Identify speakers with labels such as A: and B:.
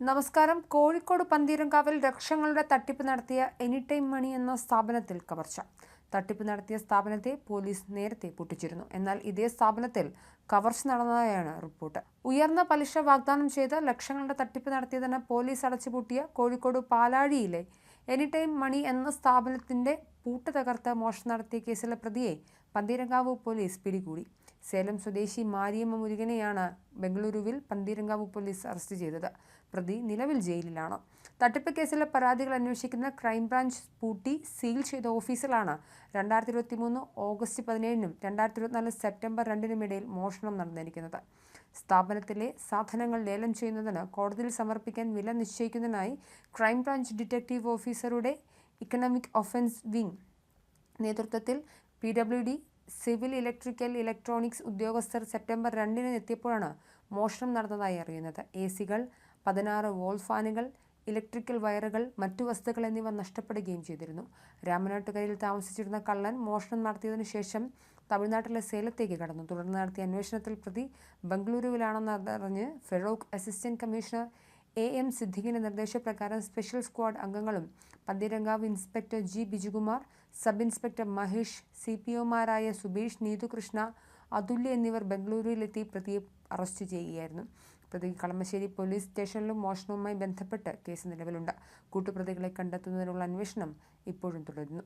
A: നമസ്കാരം. കോഴിക്കോട് പന്തീരങ്കാവിൽ രക്ഷങ്ങളുടെ തട്ടിപ്പ് നടത്തിയ എനിടൈം മണി എന്ന സ്ഥാപനത്തിൽ കവർച്ച. തട്ടിപ്പ് നടത്തിയ സ്ഥാപനത്തെ പോലീസ് നേരത്തെ പൊട്ടിച്ചിരുന്നു. എന്നാൽ ഇതേ സ്ഥാപനത്തിൽ കവർച്ച നടന്നതായാണ് റിപ്പോർട്ട്. ഉയർന്ന പലിശ വാഗ്ദാനം ചെയ്ത് ലക്ഷങ്ങളുടെ തട്ടിപ്പ് നടത്തിയതിന് പോലീസ് അടച്ചുപൂട്ടിയ കോഴിക്കോട് പാലാഴിയിലെ എനിടൈം മണി എന്ന സ്ഥാപനത്തിന്റെ പൂട്ട് തകർത്ത് മോഷണം നടത്തിയ കേസിലെ പ്രതിയെ പന്തീരങ്കാവ് പോലീസ് പിടികൂടി. സേലം സ്വദേശി മാരിയമ്മ മുരുകനെയാണ് ബംഗളൂരുവിൽ പന്തീരങ്കാവ് പോലീസ് അറസ്റ്റ് ചെയ്തത്. പ്രതി നിലവിൽ ജയിലിലാണ്. തട്ടിപ്പ് കേസിലെ പരാതികൾ അന്വേഷിക്കുന്ന ക്രൈംബ്രാഞ്ച് പൂട്ടി സീൽ ചെയ്ത ഓഫീസിലാണ് രണ്ടായിരത്തി ഇരുപത്തി മൂന്ന് ഓഗസ്റ്റ് പതിനേഴിനും രണ്ടായിരത്തി ഇരുപത്തിനാല് സെപ്റ്റംബർ രണ്ടിനും ഇടയിൽ മോഷണം നടന്നിരിക്കുന്നത്. സ്ഥാപനത്തിലെ സാധനങ്ങൾ ലേലം ചെയ്യുന്നതിന് കോടതിയിൽ സമർപ്പിക്കാൻ വില നിശ്ചയിക്കുന്നതിനായി ക്രൈംബ്രാഞ്ച് ഡിറ്റക്റ്റീവ് ഓഫീസറുടെ ഇക്കണോമിക് ഒഫൻസ് വിംഗ് നേതൃത്വത്തിൽ P W D civil electrical electronics ഉദ്യോഗസ്ഥർ സെപ്റ്റംബർ രണ്ടിന് എത്തിയപ്പോഴാണ് മോഷണം നടന്നതായി അറിയുന്നത്. എ സികൾ പതിനാറ് വോൾ ഫാനുകൾ ഇലക്ട്രിക്കൽ വയറുകൾ മറ്റു വസ്തുക്കൾ എന്നിവ നഷ്ടപ്പെടുകയും ചെയ്തിരുന്നു. രാമനാട്ടുകരയിൽ താമസിച്ചിരുന്ന കള്ളൻ മോഷണം നടത്തിയതിനു ശേഷം തമിഴ്നാട്ടിലെ സേലത്തേക്ക് കടന്നു. തുടർന്ന് നടത്തിയ അന്വേഷണത്തിൽ പ്രതി ബംഗളൂരുവിലാണെന്ന് അറിഞ്ഞ് Feroke assistant commissioner A M സിദ്ദിഖിന്റെ നിർദ്ദേശപ്രകാരം സ്പെഷ്യൽ സ്ക്വാഡ് അംഗങ്ങളും Pantheerankavu inspector G Bijukumar sub inspector Mahesh C P ഒമാരായ Subeesh Neethukrishna Athulya എന്നിവർ ബംഗളൂരുവിലെത്തി പ്രതിയെ അറസ്റ്റ് ചെയ്യുകയായിരുന്നു. പ്രതി കളമശ്ശേരി പോലീസ് സ്റ്റേഷനിലും മോഷണവുമായി ബന്ധപ്പെട്ട് കേസ് നിലവിലുണ്ട്. കൂട്ടുപ്രതികളെ കണ്ടെത്തുന്നതിനുള്ള അന്വേഷണം ഇപ്പോഴും തുടരുന്നു.